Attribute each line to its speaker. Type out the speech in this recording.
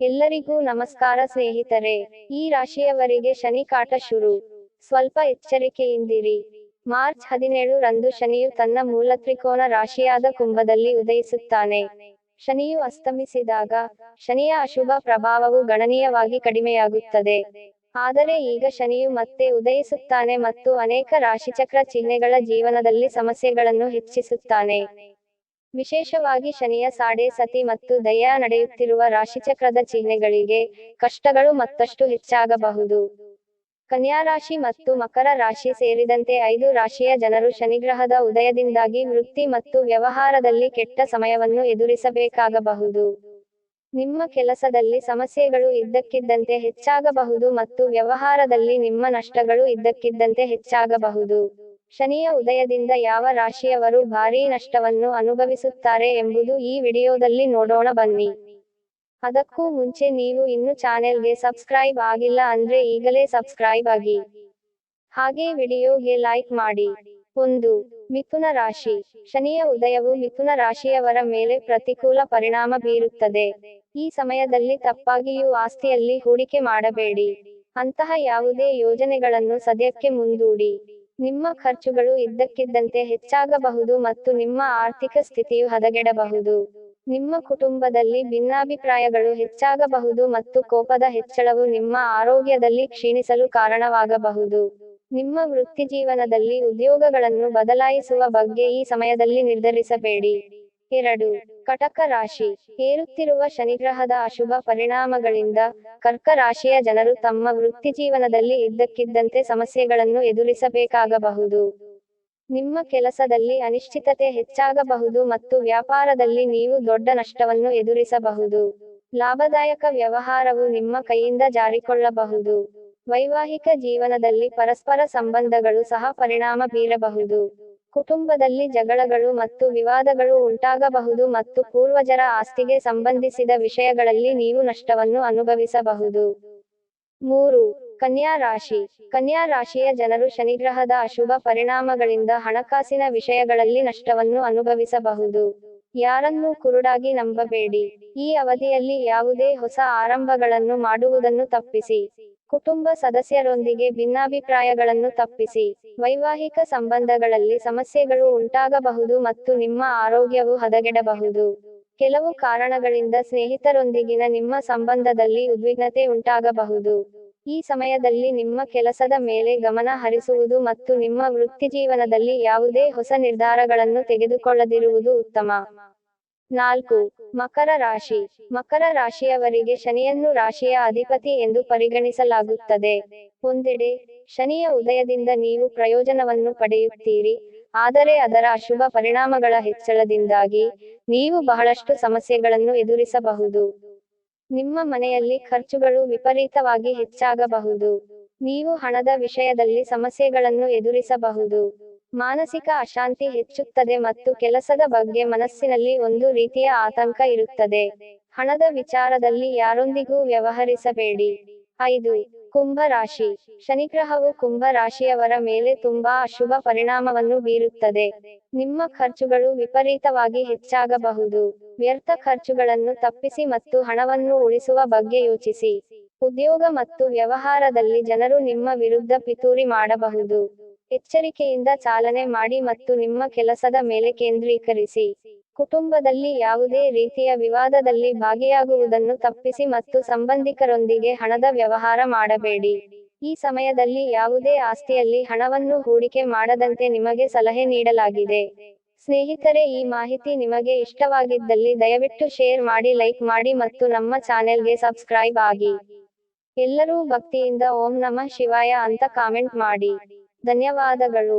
Speaker 1: ಎಲ್ಲರಿಗೂ ನಮಸ್ಕಾರ ಸ್ನೇಹಿತರೆ. ಈ ರಾಶಿಯವರಿಗೆ ಶನಿ ಕಾಟ ಶುರು. ಸ್ವಲ್ಪ ಎಚ್ಚರಿಕೆಯಿಂದಿರಿ. ಮಾರ್ಚ್ ಹದಿನೇಳು ರಂದು ಶನಿಯು ತನ್ನ ಮೂಲ ತ್ರಿಕೋನ ರಾಶಿಯಾದ ಕುಂಭದಲ್ಲಿ ಉದಯಿಸುತ್ತಾನೆ. ಶನಿಯು ಅಸ್ತಮಿಸಿದಾಗ ಶನಿಯ ಅಶುಭ ಪ್ರಭಾವವು ಗಣನೀಯವಾಗಿ ಕಡಿಮೆಯಾಗುತ್ತದೆ. ಆದರೆ ಈಗ ಶನಿಯು ಮತ್ತೆ ಉದಯಿಸುತ್ತಾನೆ ಮತ್ತು ಅನೇಕ ರಾಶಿಚಕ್ರ ಚಿಹ್ನೆಗಳ ಜೀವನದಲ್ಲಿ ಸಮಸ್ಯೆಗಳನ್ನು ಹೆಚ್ಚಿಸುತ್ತಾನೆ. ವಿಶೇಷವಾಗಿ ಶನಿಯ ಸಾಡೆ ಸತಿ ಮತ್ತು ದಯಾ ನಡೆಯುತ್ತಿರುವ ರಾಶಿಚಕ್ರದ ಚಿಹ್ನೆಗಳಿಗೆ ಕಷ್ಟಗಳು ಮತ್ತಷ್ಟು ಹೆಚ್ಚಾಗಬಹುದು. ಕನ್ಯಾ ರಾಶಿ ಮತ್ತು ಮಕರ ರಾಶಿ ಸೇರಿದಂತೆ ಐದು ರಾಶಿಯ ಜನರು ಶನಿಗ್ರಹದ ಉದಯದಿಂದಾಗಿ ವೃತ್ತಿ ಮತ್ತು ವ್ಯವಹಾರದಲ್ಲಿ ಕೆಟ್ಟ ಸಮಯವನ್ನು ಎದುರಿಸಬೇಕಾಗಬಹುದು. ನಿಮ್ಮ ಕೆಲಸದಲ್ಲಿ ಸಮಸ್ಯೆಗಳು ಇದ್ದಕ್ಕಿದ್ದಂತೆ ಹೆಚ್ಚಾಗಬಹುದು ಮತ್ತು ವ್ಯವಹಾರದಲ್ಲಿ ನಿಮ್ಮ ನಷ್ಟಗಳು ಇದ್ದಕ್ಕಿದ್ದಂತೆ ಹೆಚ್ಚಾಗಬಹುದು. ಶನಿಯ ಉದಯದಿಂದ ಯಾವ ರಾಶಿಯವರು ಭಾರೀ ನಷ್ಟವನ್ನು ಅನುಭವಿಸುತ್ತಾರೆ ಎಂಬುದು ಈ ವಿಡಿಯೋದಲ್ಲಿ ನೋಡೋಣ ಬನ್ನಿ. ಅದಕ್ಕೂ ಮುಂಚೆ ನೀವು ಇನ್ನು ಚಾನೆಲ್ಗೆ ಸಬ್ಸ್ಕ್ರೈಬ್ ಆಗಿಲ್ಲ ಅಂದ್ರೆ ಈಗಲೇ ಸಬ್ಸ್ಕ್ರೈಬ್ ಆಗಿ. ಹಾಗೆ ವಿಡಿಯೋಗೆ ಲೈಕ್ ಮಾಡಿ. ಒಂದು, ಮಿಥುನ ರಾಶಿ. ಶನಿಯ ಉದಯವು ಮಿಥುನ ರಾಶಿಯವರ ಮೇಲೆ ಪ್ರತಿಕೂಲ ಪರಿಣಾಮ ಬೀರುತ್ತದೆ. ಈ ಸಮಯದಲ್ಲಿ ತಪ್ಪಾಗಿಯೂ ಆಸ್ತಿಯಲ್ಲಿ ಹೂಡಿಕೆ ಮಾಡಬೇಡಿ. ಅಂತಹ ಯಾವುದೇ ಯೋಜನೆಗಳನ್ನು ಸದ್ಯಕ್ಕೆ ಮುಂದೂಡಿ. ನಿಮ್ಮ ಖರ್ಚುಗಳು ಇದ್ದಕ್ಕಿದ್ದಂತೆ ಹೆಚ್ಚಾಗಬಹುದು ಮತ್ತು ನಿಮ್ಮ ಆರ್ಥಿಕ ಸ್ಥಿತಿಯು ಹದಗೆಡಬಹುದು. ನಿಮ್ಮ ಕುಟುಂಬದಲ್ಲಿ ಭಿನ್ನಾಭಿಪ್ರಾಯಗಳು ಹೆಚ್ಚಾಗಬಹುದು ಮತ್ತು ಕೋಪದ ಹೆಚ್ಚಳವು ನಿಮ್ಮ ಆರೋಗ್ಯದಲ್ಲಿ ಕ್ಷೀಣಿಸಲು ಕಾರಣವಾಗಬಹುದು. ನಿಮ್ಮ ವೃತ್ತಿಜೀವನದಲ್ಲಿ ಉದ್ಯೋಗಗಳನ್ನು ಬದಲಾಯಿಸುವ ಬಗ್ಗೆ ಈ ಸಮಯದಲ್ಲಿ ನಿರ್ಧರಿಸಬೇಡಿ. ಎರಡು ಕಟಕ ರಾಶಿ ಏರುತ್ತಿರುವ ಶನಿಗ್ರಹದ ಅಶುಭ ಪರಿಣಾಮಗಳಿಂದ ಕರ್ಕ ರಾಶಿಯ ಜನರು ತಮ್ಮ ವೃತ್ತಿಜೀವನದಲ್ಲಿ ಇದ್ದಕ್ಕಿದ್ದಂತೆ ಸಮಸ್ಯೆಗಳನ್ನು ಎದುರಿಸಬೇಕಾಗಬಹುದು. ನಿಮ್ಮ ಕೆಲಸದಲ್ಲಿ ಅನಿಶ್ಚಿತತೆ ಹೆಚ್ಚಾಗಬಹುದು ಮತ್ತು ವ್ಯಾಪಾರದಲ್ಲಿ ನೀವು ದೊಡ್ಡ ನಷ್ಟವನ್ನು ಎದುರಿಸಬಹುದು. ಲಾಭದಾಯಕ ವ್ಯವಹಾರವು ನಿಮ್ಮ ಕೈಯಿಂದ ಜಾರಿಕೊಳ್ಳಬಹುದು. ವೈವಾಹಿಕ ಜೀವನದಲ್ಲಿ ಪರಸ್ಪರ ಸಂಬಂಧಗಳು ಸಹ ಪರಿಣಾಮ ಬೀರಬಹುದು. ಕುಟುಂಬದಲ್ಲಿ ಜಗಳಗಳು ಮತ್ತು ವಿವಾದಗಳು ಉಂಟಾಗಬಹುದು ಮತ್ತು ಪೂರ್ವಜರ ಆಸ್ತಿಗೆ ಸಂಬಂಧಿಸಿದ ವಿಷಯಗಳಲ್ಲಿ ನೀವು ನಷ್ಟವನ್ನು ಅನುಭವಿಸಬಹುದು. ಮೂರು, ಕನ್ಯಾ ರಾಶಿ. ಕನ್ಯಾ ರಾಶಿಯ ಜನರು ಶನಿಗ್ರಹದ ಅಶುಭ ಪರಿಣಾಮಗಳಿಂದ ಹಣಕಾಸಿನ ವಿಷಯಗಳಲ್ಲಿ ನಷ್ಟವನ್ನು ಅನುಭವಿಸಬಹುದು. ಯಾರನ್ನೂ ಕುರುಡಾಗಿ ನಂಬಬೇಡಿ. ಈ ಅವಧಿಯಲ್ಲಿ ಯಾವುದೇ ಹೊಸ ಆರಂಭಗಳನ್ನು ಮಾಡುವುದನ್ನು ತಪ್ಪಿಸಿ. ಕುಟುಂಬ ಸದಸ್ಯರೊಂದಿಗೆ ಭಿನ್ನಾಭಿಪ್ರಾಯಗಳನ್ನು ತಪ್ಪಿಸಿ, ವೈವಾಹಿಕ ಸಂಬಂಧಗಳಲ್ಲಿ ಸಮಸ್ಯೆಗಳು ಉಂಟಾಗಬಹುದು ಮತ್ತು ನಿಮ್ಮ ಆರೋಗ್ಯವು ಹದಗೆಡಬಹುದು. ಕೆಲವು ಕಾರಣಗಳಿಂದ ಸ್ನೇಹಿತರೊಂದಿಗಿನ ನಿಮ್ಮ ಸಂಬಂಧದಲ್ಲಿ ಉದ್ವಿಗ್ನತೆ ಉಂಟಾಗಬಹುದು. ಈ ಸಮಯದಲ್ಲಿ ನಿಮ್ಮ ಕೆಲಸದ ಮೇಲೆ ಗಮನ ಹರಿಸುವುದು ಮತ್ತು ನಿಮ್ಮ ವೃತ್ತಿಜೀವನದಲ್ಲಿ ಯಾವುದೇ ಹೊಸ ನಿರ್ಧಾರಗಳನ್ನು ತೆಗೆದುಕೊಳ್ಳದಿರುವುದು ಉತ್ತಮ. ನಾಲ್ಕು, ಮಕರ ರಾಶಿ. ಮಕರ ರಾಶಿಯವರಿಗೆ ಶನಿಯನ್ನು ರಾಶಿಯ ಅಧಿಪತಿ ಎಂದು ಪರಿಗಣಿಸಲಾಗುತ್ತದೆ. ಒಂದೆಡೆ, ಶನಿಯ ಉದಯದಿಂದ ನೀವು ಪ್ರಯೋಜನವನ್ನು ಪಡೆಯುತ್ತೀರಿ. ಆದರೆ ಅದರ ಅಶುಭ ಪರಿಣಾಮಗಳ ಹೆಚ್ಚಳದಿಂದಾಗಿ ನೀವು ಬಹಳಷ್ಟು ಸಮಸ್ಯೆಗಳನ್ನು ಎದುರಿಸಬಹುದು. ನಿಮ್ಮ ಮನೆಯಲ್ಲಿ ಖರ್ಚುಗಳು ವಿಪರೀತವಾಗಿ ಹೆಚ್ಚಾಗಬಹುದು. ನೀವು ಹಣದ ವಿಷಯದಲ್ಲಿ ಸಮಸ್ಯೆಗಳನ್ನು ಎದುರಿಸಬಹುದು. ಮಾನಸಿಕ ಅಶಾಂತಿ ಹೆಚ್ಚುತ್ತದೆ ಮತ್ತು ಕೆಲಸದ ಬಗ್ಗೆ ಮನಸ್ಸಿನಲ್ಲಿ ಒಂದು ರೀತಿಯ ಆತಂಕ ಇರುತ್ತದೆ. ಹಣದ ವಿಚಾರದಲ್ಲಿ ಯಾರೊಂದಿಗೂ ವ್ಯವಹರಿಸಬೇಡಿ. ಐದು, ಕುಂಭ ರಾಶಿ. ಶನಿಗ್ರಹವು ಕುಂಭ ರಾಶಿಯವರ ಮೇಲೆ ತುಂಬಾ ಅಶುಭ ಪರಿಣಾಮವನ್ನು ಬೀರುತ್ತದೆ. ನಿಮ್ಮ ಖರ್ಚುಗಳು ವಿಪರೀತವಾಗಿ ಹೆಚ್ಚಾಗಬಹುದು. ವ್ಯರ್ಥ ಖರ್ಚುಗಳನ್ನು ತಪ್ಪಿಸಿ ಮತ್ತು ಹಣವನ್ನು ಉಳಿಸುವ ಬಗ್ಗೆ ಯೋಚಿಸಿ. ಉದ್ಯೋಗ ಮತ್ತು ವ್ಯವಹಾರದಲ್ಲಿ ಜನರು ನಿಮ್ಮ ವಿರುದ್ಧ ಪಿತೂರಿ ಮಾಡಬಹುದು. ಎಚ್ಚರಿಕೆಯಿಂದ ಚಾಲನೆ ಮಾಡಿ ಮತ್ತು ನಿಮ್ಮ ಕೆಲಸದ ಮೇಲೆ ಕೇಂದ್ರೀಕರಿಸಿ. ಕುಟುಂಬದಲ್ಲಿ ಯಾವುದೇ ರೀತಿಯ ವಿವಾದದಲ್ಲಿ ಭಾಗಿಯಾಗುವುದನ್ನು ತಪ್ಪಿಸಿ ಮತ್ತು ಸಂಬಂಧಿಕರೊಂದಿಗೆ ಹಣದ ವ್ಯವಹಾರ ಮಾಡಬೇಡಿ. ಈ ಸಮಯದಲ್ಲಿ ಯಾವುದೇ ಆಸ್ತಿಯಲ್ಲಿ ಹಣವನ್ನು ಹೂಡಿಕೆ ಮಾಡದಂತೆ ನಿಮಗೆ ಸಲಹೆ ನೀಡಲಾಗಿದೆ. ಸ್ನೇಹಿತರೆ, ಈ ಮಾಹಿತಿ ನಿಮಗೆ ಇಷ್ಟವಾಗಿದ್ದಲ್ಲಿ ದಯವಿಟ್ಟು ಶೇರ್ ಮಾಡಿ, ಲೈಕ್ ಮಾಡಿ ಮತ್ತು ನಮ್ಮ ಚಾನೆಲ್ಗೆ ಸಬ್ಸ್ಕ್ರೈಬ್ ಆಗಿ. ಎಲ್ಲರೂ ಭಕ್ತಿಯಿಂದ ಓಂ ನಮಃ ಶಿವಾಯ ಅಂತ ಕಾಮೆಂಟ್ ಮಾಡಿ. ಧನ್ಯವಾದಗಳು.